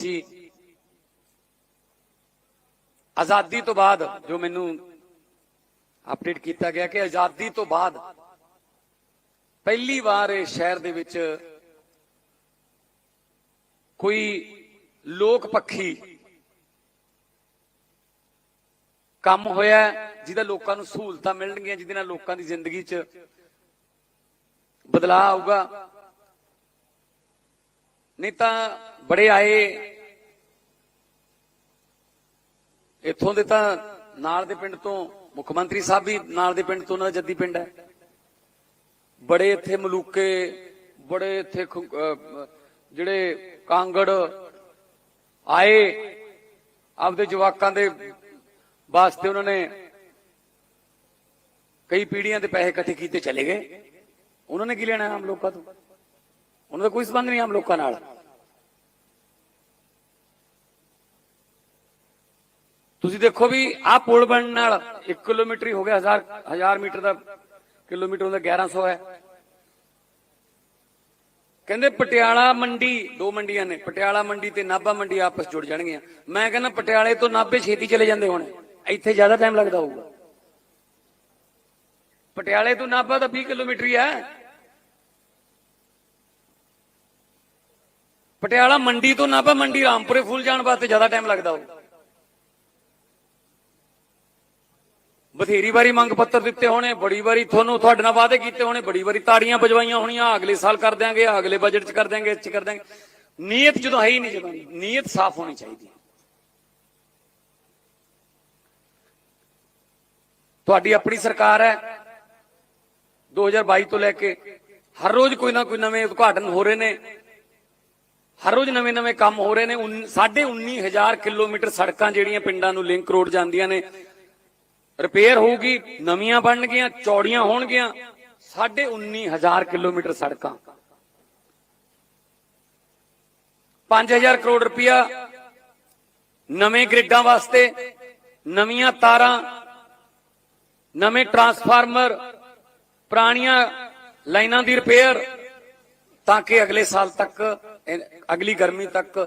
ਸੀ ਆਜ਼ਾਦੀ ਤੋਂ ਬਾਅਦ ਜੋ ਮੈਨੂੰ ਅਪਡੇਟ ਕੀਤਾ ਗਿਆ ਕਿ ਆਜ਼ਾਦੀ ਤੋਂ ਬਾਅਦ ਪਹਿਲੀ ਵਾਰ ਇਹ ਸ਼ਹਿਰ ਦੇ ਵਿੱਚ ਕੋਈ ਲੋਕ ਪੱਖੀ ਕੰਮ ਹੋਇਆ ਜਿਹਦਾ ਲੋਕਾਂ ਨੂੰ ਸਹੂਲਤਾਂ ਮਿਲਣਗੀਆਂ, ਜਿਹਦੇ ਨਾਲ ਲੋਕਾਂ ਦੀ ਜ਼ਿੰਦਗੀ 'ਚ ਬਦਲਾਅ ਆਊਗਾ। ਨਹੀਂ ਤਾਂ ਬੜੇ ਆਏ। ਇੱਥੋਂ ਦੇ ਤਾਂ ਨਾਲ ਦੇ ਪਿੰਡ ਤੋਂ ਮੁੱਖ ਮੰਤਰੀ ਸਾਹਿਬ ਵੀ ਨਾਲ ਦੇ ਪਿੰਡ ਤੋਂ, ਉਹਨਾਂ ਦਾ ਜੱਦੀ ਪਿੰਡ ਹੈ। ਬੜੇ ਇੱਥੇ ਮਲੂਕੇ, ਬੜੇ ਇੱਥੇ ਖੁ- ਜਿਹੜੇ ਕਾਂਗੜ ਆਏ। ਆਪਦੇ ਜਵਾਕਾਂ ਦੇ ਵਾਸਤੇ ਉਹਨਾਂ ਨੇ ਕਈ ਪੀੜ੍ਹੀਆਂ ਦੇ ਪੈਸੇ ਇਕੱਠੇ ਕੀਤੇ ਚਲੇ ਗਏ। ਉਹਨਾਂ ਨੇ ਕੀ ਲੈਣਾ ਆਮ ਲੋਕਾਂ ਤੋਂ? ਉਹਨਾਂ ਦਾ ਕੋਈ ਸੰਬੰਧ ਨਹੀਂ ਆਮ ਲੋਕਾਂ ਨਾਲ। ਤੁਸੀਂ ਦੇਖੋ ਵੀ ਆਹ ਪੁਲ ਬਣਨ ਨਾਲ 1 ਕਿਲੋਮੀਟਰ ਹੀ ਹੋ ਗਿਆ 1000 1000 ਮੀਟਰ ਦਾ ਕਿਲੋਮੀਟਰ ਹੁੰਦਾ 1100 ਹੈ। ਕਹਿੰਦੇ ਪਟਿਆਲਾ ਮੰਡੀ, ਦੋ ਮੰਡੀਆਂ ਨੇ, ਪਟਿਆਲਾ ਮੰਡੀ ਤੇ ਨਾਭਾ ਮੰਡੀ ਆਪਸ ਜੁੜ ਜਾਣਗੀਆਂ। ਮੈਂ ਕਹਿੰਦਾ ਪਟਿਆਲੇ ਤੋਂ ਨਾਭੇ ਛੇਤੀ ਚਲੇ ਜਾਂਦੇ ਹੋਣੇ, ਇੱਥੇ ਜ਼ਿਆਦਾ ਟਾਈਮ ਲੱਗਦਾ ਹੋਊਗਾ। ਪਟਿਆਲੇ ਤੋਂ ਨਾਭਾ ਤਾਂ 20 ਕਿਲੋਮੀਟਰ ਹੀ ਹੈ। ਪਟਿਆਲਾ ਮੰਡੀ ਤੋਂ ਨਾ ਨਾਭਾ ਮੰਡੀ ਰਾਮਪੁਰੇ ਫੁੱਲ ਜਾਣ ਵਾਸਤੇ ਜ਼ਿਆਦਾ ਟਾਈਮ ਲੱਗਦਾ ਹੋਊ ਬਥੇਰੀ ਵਾਰੀ ਮੰਗ ਪੱਤਰ ਦਿੱਤੇ ਹੋਣੇ, ਬੜੀ ਵਾਰੀ ਤੁਹਾਨੂੰ ਤੁਹਾਡੇ ਨਾਲ ਵਾਅਦੇ ਕੀਤੇ ਹੋਣੇ, ਬੜੀ ਵਾਰੀ ਤਾੜੀਆਂ ਵਜਵਾਈਆਂ ਹੋਣੀਆਂ, ਅਗਲੇ ਸਾਲ ਕਰ ਦਿਆਂਗੇ, ਅਗਲੇ ਬਜਟ 'ਚ ਕਰ ਦਿਆਂਗੇ ਇੱਚ ਕਰ ਦਿਆਂਗੇ। ਨੀਅਤ ਜਦੋਂ ਹੈ ਹੀ ਨਹੀਂ ਜਦੋਂ ਨੀਅਤ ਸਾਫ਼ ਹੋਣੀ ਚਾਹੀਦੀ ਤੁਹਾਡੀ ਆਪਣੀ ਸਰਕਾਰ ਹੈ। 2022 ਤੋਂ ਲੈ ਕੇ ਹਰ ਰੋਜ਼ ਕੋਈ ਨਾ ਕੋਈ ਨਵੇਂ ਉਦਘਾਟਨ ਹੋ ਰਹੇ ਨੇ। ਹਰ ਰੋਜ਼ ਨਵੇਂ ਨਵੇਂ ਕੰਮ ਹੋ ਰਹੇ ਨੇ, ਉਨ- ਸਾਢੇ 19000 ਕਿਲੋਮੀਟਰ ਸੜਕਾਂ ਜਿਹੜੀਆਂ ਪਿੰਡਾਂ ਨੂੰ ਲਿੰਕ ਰੋਡ ਜਾਂਦੀਆਂ ਨੇ। ਰਿਪੇਅਰ ਹੋਊਗੀ, ਨਵੀਆਂ ਬਣਨਗੀਆਂ ਚੌੜੀਆਂ ਹੋਣਗੀਆਂ, ਸਾਢੇ 19000 ਕਿਲੋਮੀਟਰ ਸੜਕਾਂ। 5000 ਕਰੋੜ ਰੁਪਇਆ ਨਵੇਂ ਗ੍ਰਿਡਾਂ ਵਾਸਤੇ, ਨਵੀਆਂ ਤਾਰਾਂ, ਨਵੇਂ ਟਰਾਂਸਫਾਰਮਰ, ਪੁਰਾਣੀਆਂ ਲਾਈਨਾਂ ਦੀ ਰਿਪੇਅਰ, ਤਾਂ ਕਿ ਅਗਲੇ ਸਾਲ ਤੱਕ ਅਗਲੀ ਗਰਮੀ ਤੱਕ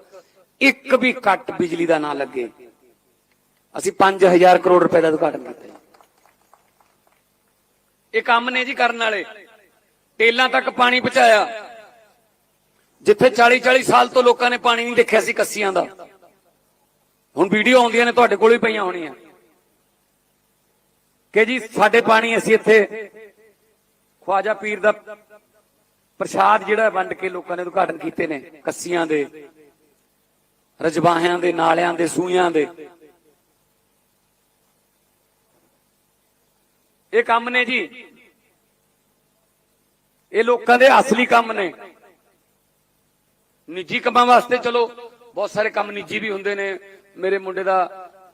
ਇੱਕ ਵੀ ਕੱਟ ਬਿਜਲੀ ਦਾ ਨਾ ਲੱਗੇ। ਅਸੀਂ 5000 ਕਰੋੜ ਰੁਪਏ ਦਾ ਉਦਘਾਟਨ ਕੀਤਾ ਇਹ ਕੰਮ ਨੇ ਜੀ ਕਰਨ ਵਾਲੇ। ਟੇਲਾਂ ਤੱਕ ਪਾਣੀ ਪਹੁੰਚਾਇਆ। ਜਿੱਥੇ 40 40 ਸਾਲ ਤੋਂ ਲੋਕਾਂ ਨੇ ਪਾਣੀ ਨਹੀਂ ਦੇਖਿਆ ਸੀ ਕੱਸੀਆਂ ਦਾ। ਹੁਣ ਵੀਡੀਓ ਆਉਂਦੀਆਂ ਨੇ, ਤੁਹਾਡੇ ਕੋਲ ਵੀ ਪਈਆਂ ਹੋਣੀਆਂ। ਕਿ ਜੀ, ਸਾਡੇ ਪਾਣੀ ਅਸੀਂ ਇੱਥੇ ਖਵਾਜਾ ਪੀਰ ਦਾ ਪ੍ਰਸ਼ਾਦ ਜਿਹੜਾ ਵੰਡ ਕੇ ਲੋਕਾਂ ਨੇ ਉਦਘਾਟਨ ਕੀਤੇ ਨੇ, ਕੱਸੀਆਂ ਦੇ, ਰਜਵਾਹਿਆਂ ਦੇ, ਨਾਲਿਆਂ ਦੇ ਸੂਈਆਂ ਦੇ। ਇਹ ਕੰਮ ਨੇ ਜੀ। ਇਹ ਲੋਕਾਂ ਦੇ ਅਸਲੀ ਕੰਮ ਨੇ। ਨਿੱਜੀ ਕੰਮਾਂ ਵਾਸਤੇ ਚਲੋ, ਬਹੁਤ ਸਾਰੇ ਕੰਮ ਨਿੱਜੀ ਵੀ ਹੁੰਦੇ ਨੇ। ਮੇਰੇ ਮੁੰਡੇ ਦਾ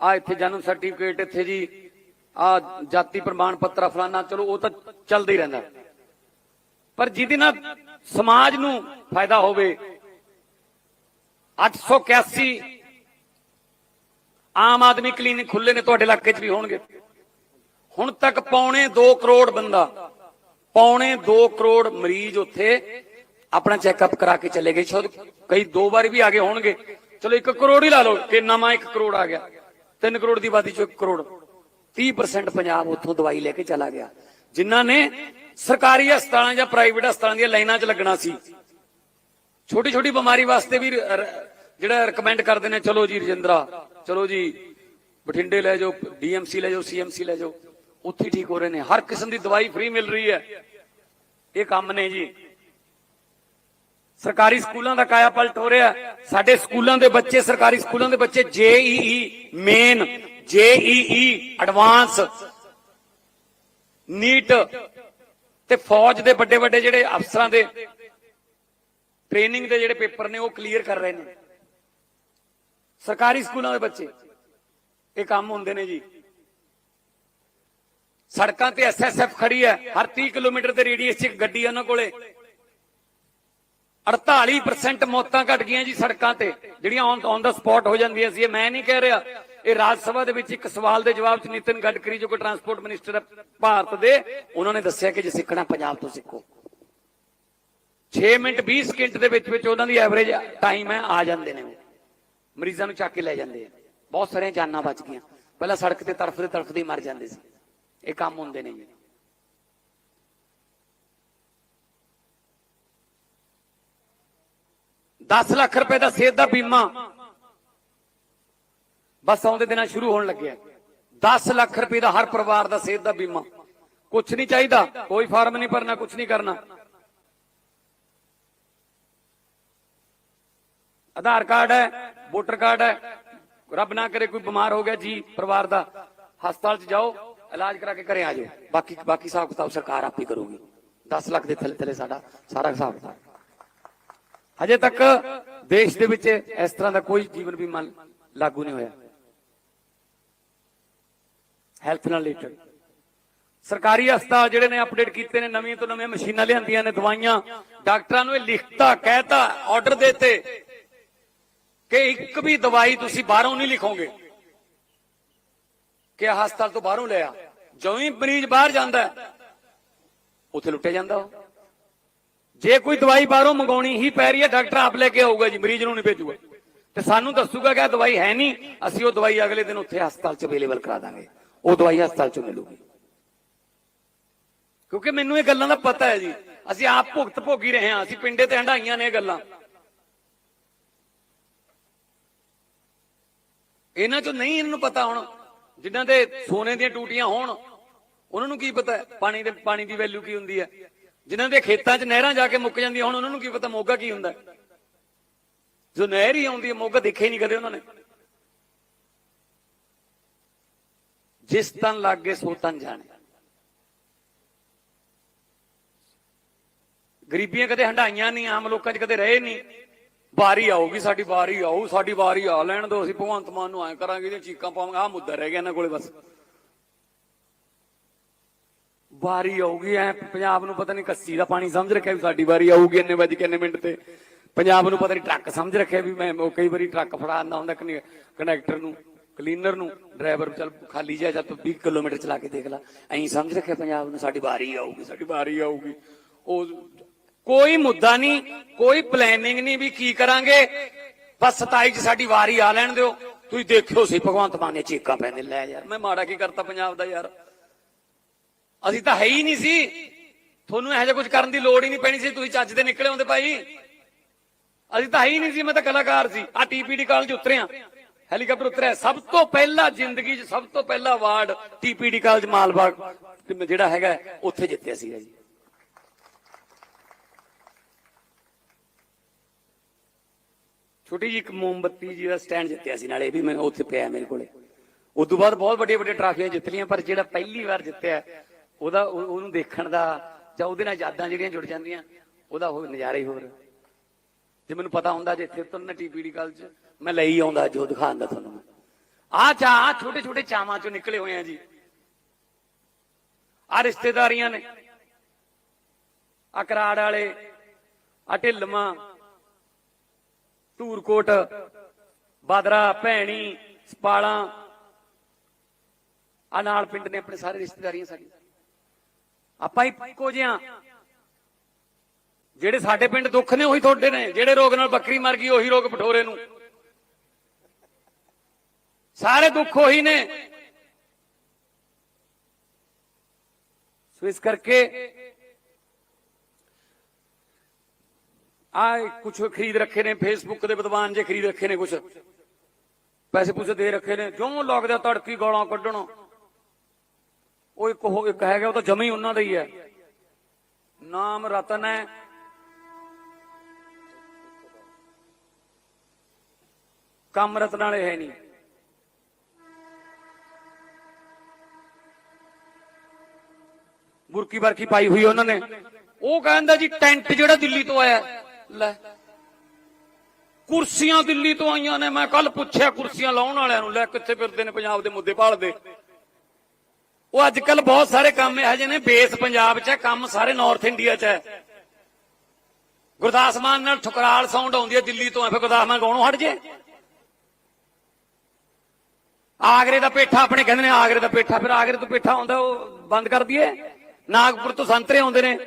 ਆ ਇੱਥੇ ਜਨਮ ਸਰਟੀਫਿਕੇਟ ਇੱਥੇ ਜੀ। ਆ ਜਾਤੀ ਪ੍ਰਮਾਣ ਪੱਤਰ ਫਲਾਨਾ, ਚਲੋ ਉਹ ਤਾਂ ਚੱਲਦਾ ਹੀ ਰਹਿੰਦਾ। ਪਰ ਜਿਹਦੇ ਨਾਲ ਸਮਾਜ ਨੂੰ ਫਾਇਦਾ ਹੋਵੇ। 881 ਆਮ ਆਦਮੀ ਕਲੀਨਿਕ ਖੁੱਲੇ ਨੇ, ਤੁਹਾਡੇ ਇਲਾਕੇ 'ਚ ਵੀ ਹੋਣਗੇ। ਹੁਣ ਤੱਕ ਪੌਣੇ 2 ਕਰੋੜ ਬੰਦਾ, ਪੌਣੇ 2 ਕਰੋੜ ਮਰੀਜ਼ ਉੱਥੇ ਆਪਣਾ ਚੈੱਕਅਪ ਕਰਾ ਕੇ ਚਲੇ ਗਏ। ਸ਼ਾਇਦ ਕਈ ਦੋ ਵਾਰੀ ਵੀ ਆ ਗਏ ਹੋਣਗੇ। ਚਲੋ 1 ਕਰੋੜ ਹੀ ਲਾ ਲਓ ਕਿ ਨਵਾਂ 1 ਕਰੋੜ ਆ ਗਿਆ। 3 ਕਰੋੜ ਦੀ ਆਬਾਦੀ ਚੋਂ 1 ਕਰੋੜ। 30% ਪੰਜਾਬ ਉੱਥੋਂ ਦਵਾਈ ਲੈ ਕੇ ਚਲਾ ਗਿਆ। ਜਿਨ੍ਹਾਂ ਨੇ ਸਰਕਾਰੀ ਹਸਪਤਾਲਾਂ ਜਾਂ ਪ੍ਰਾਈਵੇਟ ਹਸਪਤਾਲਾਂ ਦੀਆਂ ਲਾਈਨਾਂ 'ਚ ਲੱਗਣਾ ਸੀ। ਛੋਟੀ ਛੋਟੀ ਬਿਮਾਰੀ ਵਾਸਤੇ ਵੀ ਜਿਹੜਾ ਰეკਮੈਂਡ ਕਰਦੇ ਨੇ, ਚਲੋ ਜੀ ਰਜਿੰਦਰਾ, ਚਲੋ ਜੀ ਬਠਿੰਡੇ ਲੈ ਜਾਓ ਡੀਐਮਸੀ ਲੈ ਜਾਓ ਸੀਐਮਸੀ ਲੈ ਜਾਓ, ਉੱਥੇ ਹੀ ਠੀਕ ਹੋ ਰਹੇ ਨੇ। ਹਰ ਕਿਸਮ ਦੀ ਦਵਾਈ ਫ੍ਰੀ ਮਿਲ ਰਹੀ ਹੈ। ਇਹ ਕੰਮ ਨੇ ਜੀ। ਸਰਕਾਰੀ ਸਕੂਲਾਂ ਦਾ ਕਾਇਆ ਪਲਟ ਹੋ ਰਿਹਾ। ਸਾਡੇ ਸਕੂਲਾਂ ਦੇ ਬੱਚੇ, ਸਰਕਾਰੀ ਸਕੂਲਾਂ ਦੇ ਬੱਚੇ JEE main JEE advance NEET ਤੇ ਫੌਜ ਦੇ ਵੱਡੇ ਵੱਡੇ ਜਿਹੜੇ ਅਫਸਰਾਂ ਦੇ ਟ੍ਰੇਨਿੰਗ ਦੇ ਜਿਹੜੇ ਪੇਪਰ ਨੇ ਉਹ ਕਲੀਅਰ ਕਰ ਰਹੇ ਨੇ। ਸਰਕਾਰੀ ਸਕੂਲਾਂ ਦੇ ਬੱਚੇ, ਇਹ ਕੰਮ ਹੁੰਦੇ ਨੇ ਜੀ। ਸੜਕਾਂ ਤੇ ਐਸਐਸਐਫ ਖੜੀ ਹੈ, ਹਰ 30 ਕਿਲੋਮੀਟਰ ਦੇ ਰੇਡੀਅਸ 'ਚ ਇੱਕ ਗੱਡੀ ਹੈ ਉਹਨਾਂ ਕੋਲੇ। 48% ਮੌਤਾਂ ਘਟ ਗਈਆਂ ਜੀ ਸੜਕਾਂ ਤੇ, ਜਿਹੜੀਆਂ ਔਨ ਦਾ ਸਪੌਟ ਹੋ ਜਾਂਦੀਆਂ ਸੀ। ਮੈਂ ਨਹੀਂ ਕਹਿ ਰਿਹਾ। ਇਹ ਰਾਜ ਸਭਾ ਦੇ ਵਿੱਚ ਇੱਕ ਸਵਾਲ ਦੇ ਜਵਾਬ 'ਚ ਨਿਤਿਨ ਗਡਕਰੀ, ਜੋ ਕਿ ਟਰਾਂਸਪੋਰਟ ਮਿਨਿਸਟਰ ਹੈ ਭਾਰਤ ਦੇ, ਉਹਨਾਂ ਨੇ ਦੱਸਿਆ ਕਿ ਜੇ ਸਿੱਖਣਾ ਪੰਜਾਬ ਤੋਂ ਸਿੱਖੋ। 6 ਮਿੰਟ 20 ਸਕਿੰਟ ਦੇ ਵਿੱਚ ਵਿੱਚ ਉਹਨਾਂ ਦੀ ਐਵਰੇਜ ਟਾਈਮ ਹੈ, ਆ ਜਾਂਦੇ ਨੇ ਮਰੀਜ਼ਾਂ ਨੂੰ ਚੱਕ ਕੇ ਲੈ ਜਾਂਦੇ ਆ। ਬਹੁਤ ਸਾਰੀਆਂ ਜਾਨਾਂ ਬਚ ਗਈਆਂ। ਪਹਿਲਾਂ ਸੜਕ ਤੇ ਤੜਫਦੇ ਤੜਫਦੇ ਮਰ ਜਾਂਦੇ ਸੀ। ਇਹ ਕੰਮ ਹੁੰਦੇ ਨੇ ਜੀ। ਦਸ ਲੱਖ ਰੁਪਏ ਦਾ ਸਿਹਤ ਦਾ ਬੀਮਾ ਬਸ ਆਉਂਦੇ ਦਿਨਾਂ ਸ਼ੁਰੂ ਹੋਣ ਲੱਗਿਆ। 10 ਲੱਖ ਰੁਪਏ ਦਾ ਹਰ ਪਰਿਵਾਰ ਦਾ ਸਿਹਤ ਦਾ ਬੀਮਾ। ਕੁਝ ਨਹੀਂ ਚਾਹੀਦਾ, ਕੋਈ ਫਾਰਮ ਨਹੀਂ ਭਰਨਾ ਕੁਝ ਨਹੀਂ ਕਰਨਾ। ਆਧਾਰ ਕਾਰਡ ਹੈ, ਵੋਟਰ ਕਾਰਡ ਹੈ। ਰੱਬ ਨਾ ਕਰੇ ਕੋਈ ਬਿਮਾਰ ਹੋ ਗਿਆ ਜੀ, ਪਰਿਵਾਰ ਦਾ। ਹਸਪਤਾਲ 'ਚ ਜਾਓ, ਇਲਾਜ ਕਰਾ ਕੇ ਘਰੇ ਆ ਜਾਓ। ਬਾਕੀ ਬਾਕੀ ਹਿਸਾਬ ਕਿਤਾਬ ਸਰਕਾਰ ਆਪੇ ਕਰੂਗੀ। 10 ਲੱਖ ਦੇ ਥੱਲੇ ਥੱਲੇ ਸਾਡਾ ਸਾਰਾ ਹਿਸਾਬ ਕਿਤਾਬ। ਹਜੇ ਤੱਕ ਦੇਸ਼ ਦੇ ਵਿੱਚ ਇਸ ਤਰ੍ਹਾਂ ਦਾ ਕੋਈ ਜੀਵਨ ਬੀਮਾ ਲਾਗੂ ਨਹੀਂ ਹੋਇਆ। ਹੈਲਥ ਨਾਲ ਰਿਲੇਟਡ ਸਰਕਾਰੀ ਹਸਪਤਾਲ ਜਿਹੜੇ ਨੇ ਅਪਡੇਟ ਕੀਤੇ ਨੇ, ਨਵੀਆਂ ਤੋਂ ਨਵੀਆਂ ਮਸ਼ੀਨਾਂ ਲਿਆਂਦੀਆਂ ਨੇ, ਦਵਾਈਆਂ। ਡਾਕਟਰਾਂ ਨੂੰ ਇਹ ਲਿਖਤਾ, ਕਹਿਤਾ ਆਰਡਰ ਦੇਤੇ ਕਿ ਇੱਕ ਵੀ ਦਵਾਈ ਤੁਸੀਂ ਬਾਹਰੋਂ ਨਹੀਂ ਲਿਖੋਗੇ। ਕਿ ਹਸਪਤਾਲ ਤੋਂ ਬਾਹਰੋਂ ਲਿਆ। ਜਦੋਂ ਹੀ ਮਰੀਜ਼ ਬਾਹਰ ਜਾਂਦਾ ਉੱਥੇ ਲੁੱਟਿਆ ਜਾਂਦਾ ਉਹ। ਜੇ ਕੋਈ ਦਵਾਈ ਬਾਹਰੋਂ ਮੰਗਾਉਣੀ ਹੀ ਪੈ ਰਹੀ ਹੈ, ਡਾਕਟਰ ਆਪ ਲੈ ਕੇ ਆਊਗਾ ਜੀ, ਮਰੀਜ਼ ਨੂੰ ਨਹੀਂ ਭੇਜੂਗਾ। ਤੇ ਸਾਨੂੰ ਦੱਸੂਗਾ ਕਿ ਦਵਾਈ ਹੈ ਨਹੀਂ, ਅਸੀਂ ਉਹ ਦਵਾਈ ਅਗਲੇ ਦਿਨ ਉੱਥੇ ਹਸਪਤਾਲ 'ਚ ਅਵੇਲੇਬਲ ਕਰਾ ਦਾਂਗੇ। ਉਹ ਦਵਾਈ ਹਸਪਤਾਲ 'ਚ ਮਿਲੂਗੀ। ਕਿਉਂਕਿ ਮੈਨੂੰ ਇਹ ਗੱਲਾਂ ਦਾ ਪਤਾ ਹੈ ਜੀ। ਅਸੀਂ ਆਪ ਭੁਗਤ ਭੋਗੀ ਰਹੇ ਹਾਂ, ਅਸੀਂ ਪਿੰਡੇ ਤੇ ਹੰਡਾਈਆਂ ਨੇ ਇਹ ਗੱਲਾਂ। ਇਹਨਾਂ 'ਚੋਂ ਨਹੀਂ ਇਹਨਾਂ ਨੂੰ ਪਤਾ ਹੁਣ, ਜਿਨ੍ਹਾਂ ਦੇ ਸੋਨੇ ਦੀਆਂ ਟੂਟੀਆਂ ਹੋਣ, ਉਹਨਾਂ ਨੂੰ ਕੀ ਪਤਾ ਹੈ, ਪਾਣੀ ਦੇ ਪਾਣੀ ਦੀ ਵੈਲਿਊ ਕੀ ਹੁੰਦੀ ਹੈ। ਜਿਨ੍ਹਾਂ ਦੇ ਖੇਤਾਂ 'ਚ ਨਹਿਰਾਂ ਜਾ ਕੇ ਮੁੱਕ ਜਾਂਦੀਆਂ ਹੁਣ, ਉਹਨਾਂ ਨੂੰ ਕੀ ਪਤਾ ਮੋਗਾ ਕੀ ਹੁੰਦਾ ਜੋ ਨਹਿਰ ਹੀ ਆਉਂਦੀ ਹੈ, ਮੋਗਾ ਦੇਖਿਆ ਹੀ ਨਹੀਂ ਕਦੇ ਉਹਨਾਂ ਨੇ। ਜਿਸ ਤਨ ਲੱਗੇ ਸੋ ਤਨ ਜਾਣੇ। ਗਰੀਬੀਆਂ ਕਦੇ ਹੰਡਾਈਆਂ ਨਹੀਂ, ਆਮ ਲੋਕਾਂ 'ਚ ਕਦੇ ਰਹੇ ਨਹੀਂ। ਵਾਰੀ ਆਊਗੀ, ਸਾਡੀ ਵਾਰੀ ਆਊ, ਸਾਡੀ ਵਾਰੀ ਆ ਲੈਣ ਦੋ, ਅਸੀਂ ਭਗਵੰਤ ਮਾਨ ਨੂੰ ਐ ਕਰਾਂਗੇ, ਇਹਦੀਆਂ ਚੀਕਾਂ ਪਾਵਾਂਗੇ, ਆਹ ਮੁੱਦਾ ਰਹਿ ਗਿਆ ਇਹਨਾਂ ਕੋਲੇ ਬਸ। ਵਾਰੀ ਆਊਗੀ, ਐ ਪੰਜਾਬ ਨੂੰ ਪਤਾ ਨਹੀਂ ਕੱਸੀ ਦਾ ਪਾਣੀ ਸਮਝ ਰੱਖਿਆ ਵੀ ਸਾਡੀ ਵਾਰੀ ਆਊਗੀ ਇੰਨੇ ਵਜੇ ਕਿੰਨੇ ਮਿੰਟ ਤੇ। ਪੰਜਾਬ ਨੂੰ ਪਤਾ ਨਹੀਂ ਟਰੱਕ ਸਮਝ ਰੱਖਿਆ ਵੀ ਮੈਂ, ਉਹ ਕਈ ਵਾਰੀ ਟਰੱਕ ਫੜਾ ਆਂਦਾ ਹੁੰਦਾ ਕਨੈਕਟਰ ਨੂੰ। ਕਲੀਨਰ ਨੂੰ ਡਰਾਈਵਰ ਚੱਲ ਖਾਲੀ ਜਿਹਾ ਜਾਂ ਤੂੰ 20 ਕਿਲੋਮੀਟਰ ਚਲਾ ਕੇ ਦੇਖ ਲੈ। ਐਂ ਸਮਝ ਰੱਖਿਆ ਪੰਜਾਬ ਨੂੰ ਸਾਡੀ ਵਾਰੀ ਆਊਗੀ, ਸਾਡੀ ਵਾਰੀ ਆਊਗੀ। ਉਹ ਕੋਈ ਮੁੱਦਾ ਨਹੀਂ, ਕੋਈ ਪਲੈਨਿੰਗ ਨਹੀਂ ਵੀ ਕੀ ਕਰਾਂਗੇ। ਬਸ 27 ਚ ਸਾਡੀ ਵਾਰੀ ਆ ਲੈਣ ਦਿਓ। ਤੁਸੀਂ ਦੇਖਿਓ ਸੀ ਭਗਵੰਤ ਮਾਨ ਨੇ ਚੀਕਾਂ ਪੈਂਦੇ ਲੈ ਯਾਰ, ਮੈਂ ਮਾੜਾ ਕੀ ਕਰਤਾ ਪੰਜਾਬ ਦਾ ਯਾਰ। ਅਸੀਂ ਤਾਂ ਹੈ ਹੀ ਨਹੀਂ ਸੀ। ਤੁਹਾਨੂੰ ਇਹੋ ਜਿਹਾ ਕੁਝ ਕਰਨ ਦੀ ਲੋੜ ਹੀ ਨਹੀਂ ਪੈਣੀ ਸੀ। ਤੁਸੀਂ ਚੱਜ ਦੇ ਨਿਕਲੇ ਹੁੰਦੇ ਭਾਈ। ਅਸੀਂ ਤਾਂ ਹੈ ਹੀ ਨਹੀਂ ਸੀ, ਮੈਂ ਤਾਂ ਕਲਾਕਾਰ ਸੀ। ਆ ਟੀਪੀਡੀ ਕਾਲਜ ਉਤਰਿਆ। ਹੈਲੀਕਾਪਟਰ ਉਤਰਿਆ। ਸਭ ਤੋਂ ਪਹਿਲਾਂ ਜ਼ਿੰਦਗੀ 'ਚ, ਸਭ ਤੋਂ ਪਹਿਲਾ ਅਵਾਰਡ ਟੀਪੀਡੀ ਕਾਲਜ ਮਾਲਬਾਗ ਤੇ ਜਿਹੜਾ ਹੈਗਾ, ਉੱਥੇ ਜਿੱਤਿਆ ਸੀਗਾ ਜੀ। ਛੋਟੀ ਜੀ ਇੱਕ ਮੋਮਬੱਤੀ ਜੀ ਦਾ ਸਟੈਂਡ ਜਿੱਤਿਆ ਸੀ ਨਾਲੇ, ਇਹ ਵੀ ਮੈਂ ਉੱਥੇ ਪਿਆ ਮੇਰੇ ਕੋਲੇ। ਉਸ ਤੋਂ ਬਾਅਦ ਬਹੁਤ ਵੱਡੀਆਂ ਵੱਡੀਆਂ ਟਰਾਫੀਆਂ ਜਿੱਤ ਲਈਆਂ, ਪਰ ਜਿਹੜਾ ਪਹਿਲੀ ਵਾਰ ਜਿੱਤਿਆ, ਉਹਦਾ ਉਹਨੂੰ ਦੇਖਣ ਦਾ ਜਾਂ ਉਹਦੇ ਨਾਲ ਯਾਦਾਂ ਜਿਹੜੀਆਂ ਜੁੜ ਜਾਂਦੀਆਂ, ਉਹਦਾ ਉਹ ਨਜ਼ਾਰਾ ਹੀ ਹੋਰ। ਜੇ ਮੈਨੂੰ ਪਤਾ ਹੁੰਦਾ ਜੇ ਇੱਥੇ ਤੋਂ ਨਾ ਟੀਪੀਡੀ ਕਾਲ ਚ ਮੈਂ ਲਈ ਆਉਂਦਾ ਜੋ ਦਿਖਾਉਂਦਾ ਤੁਹਾਨੂੰ ਆ ਚਾ, ਆ ਛੋਟੇ ਛੋਟੇ ਚਾਵਾਂ ਚੋਂ ਨਿਕਲੇ ਹੋਏ ਆ ਜੀ। ਆ ਰਿਸ਼ਤੇਦਾਰੀਆਂ ਨੇ। ਆ ਕਰਾੜ ਵਾਲੇ, ਆ ਢਿੱਲਵਾਂ, ਧੂਰਕੋਟ, ਬਾਦਰਾ, ਭੈਣੀ, ਸਪਾਲਾਂ। ਆ ਨਾਲ ਪਿੰਡ ਨੇ ਆਪਣੇ ਸਾਰੇ ਰਿਸ਼ਤੇਦਾਰੀਆਂ ਸਾਡੀਆਂ। ਆਪਾਂ ਹੀ ਇੱਕੋ ਜਿਹਾ ਜਿਹੜੇ ਸਾਡੇ ਪਿੰਡ ਦੁੱਖ ਨੇ, ਉਹੀ ਤੁਹਾਡੇ ਨੇ। ਜਿਹੜੇ ਰੋਗ ਨਾਲ ਬੱਕਰੀ ਮਰ ਗਈ, ਉਹੀ ਰੋਗ ਪਠੋਰੇ ਨੂੰ। ਸਾਰੇ ਦੁੱਖ ਉਹੀ ਨੇ। ਸੋ ਇਸ ਕਰਕੇ ਆ ਕੁਝ ਖਰੀਦ ਰੱਖੇ ਨੇ ਫੇਸਬੁੱਕ ਦੇ ਵਿਦਵਾਨ ਜੇ ਖਰੀਦ ਰੱਖੇ ਨੇ ਕੁਝ ਪੈਸੇ ਪੂਸੇ ਦੇ ਰੱਖੇ ਨੇ। ਕਿਉਂ ਲੱਗਦਾ ਤੜਕੀ ਗਾਲਾਂ ਕੱਢਣ, ਉਹ ਇੱਕ ਉਹ ਇੱਕ ਹੈਗਾ, ਉਹ ਤਾਂ ਜਮੇ ਹੀ ਉਹਨਾਂ ਦਾ ਹੀ ਹੈ। ਨਾਮ ਰਤਨ ਹੈ। ਕੰਮ ਰਤਨ ਵਾਲੇ ਹੈ ਨਹੀਂ। ਬੁਰਕੀ ਬਰਕੀ ਪਾਈ ਹੋਈ ਉਹਨਾਂ ਨੇ। ਉਹ ਕਹਿੰਦਾ ਜੀ, ਟੈਂਟ ਜਿਹੜਾ ਦਿੱਲੀ ਤੋਂ ਆਇਆ। ਲੈ। ਕੁਰਸੀਆਂ ਦਿੱਲੀ ਤੋਂ ਆਈਆਂ ਨੇ। ਮੈਂ ਕੱਲ ਪੁੱਛਿਆ ਕੁਰਸੀਆਂ ਲਾਉਣ ਵਾਲਿਆਂ ਨੂੰ। ਲੈ, ਕਿੱਥੇ ਫਿਰਦੇ ਨੇ ਪੰਜਾਬ ਦੇ ਮੁੱਦੇ ਭਾਲਦੇ? ਉਹ ਅੱਜ ਕੱਲ ਬਹੁਤ ਸਾਰੇ ਕੰਮ ਇਹੋ ਜਿਹੇ ਨੇ। ਬੇਸ ਪੰਜਾਬ 'ਚ ਹੈ, ਕੰਮ ਸਾਰੇ ਨਾਰਥ ਇੰਡੀਆ 'ਚ ਹੈ। ਗੁਰਦਾਸ ਮਾਨ ਨਾਲ ਠੁਕਰਾਲ ਸਾਊਂਡ ਆਉਂਦੀ ਹੈ ਦਿੱਲੀ ਤੋਂ। ਫਿਰ ਗੁਰਦਾਸ ਮਾਨ ਗਾਉਣੋਂ ਹਟ ਜੇ? ਆਗਰੇ ਦਾ ਪੇਠਾ, ਆਪਣੇ ਕਹਿੰਦੇ ਨੇ ਆਗਰੇ ਦਾ ਪੇਠਾ। ਫਿਰ ਆਗਰੇ ਤੋਂ ਪੇਠਾ ਆਉਂਦਾ, ਉਹ ਬੰਦ ਕਰ ਦਈਏ। ਨਾਗਪੁਰ ਤੋਂ ਸੰਤਰੇ ਆਉਂਦੇ ਨੇ।